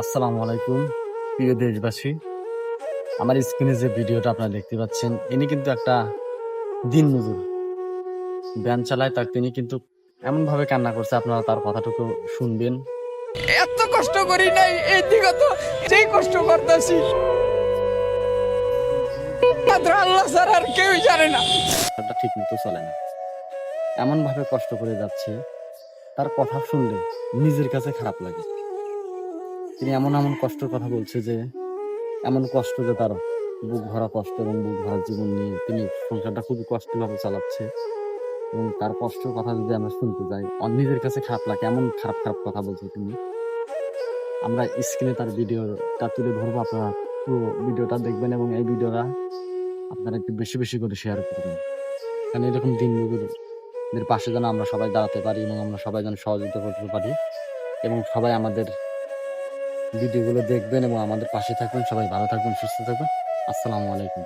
আসসালামু আলাইকুম প্রিয় দেশবাসী। আমার স্ক্রিনে যে ভিডিওটা আপনারা দেখতে পাচ্ছেন ইনি কিন্তু একটা দিন মজুর। ব্যান চালায় তার তিনি কিন্তু এমন ভাবে কান্না করছে আপনারা তার কথাটুকু শুনবেন। এত কষ্ট করি নাই এই দিগত যেই কষ্ট করতেছি। আল্লাহ স্যার আর কেউই জানে না। এটা ঠিক মতো চলে না। এমন ভাবে কষ্ট করে যাচ্ছে তার কথা শুনলে নিজের কাছে খারাপ লাগে। তিনি এমন এমন কষ্টের কথা বলছে যে, এমন কষ্ট যে তার বুক ভরা কষ্ট এবং বুক ভরা জীবন নিয়ে তিনি সংসারটা খুবই কষ্টভাবে চালাচ্ছে। এবং তার কষ্টের কথা যদি আমরা শুনতে যাই নিজের কাছে খারাপ লাগে, এমন খারাপ খারাপ কথা বলছে তিনি। আমরা স্ক্রিনে তার ভিডিওটা তুলে ধরবো, আপনারা পুরো ভিডিওটা দেখবেন এবং এই ভিডিওটা আপনারা একটু বেশি বেশি করে শেয়ার করবেন। কারণ এরকম দিনগুলোর পাশে যেন আমরা সবাই দাঁড়াতে পারি এবং আমরা সবাই যেন সহযোগিতা করতে পারি এবং সবাই আমাদের ভিডিওগুলো দেখবেন এবং আমাদের পাশে থাকবেন সবাই ভালো থাকবেন সুস্থ থাকবেন আসসালামু আলাইকুম।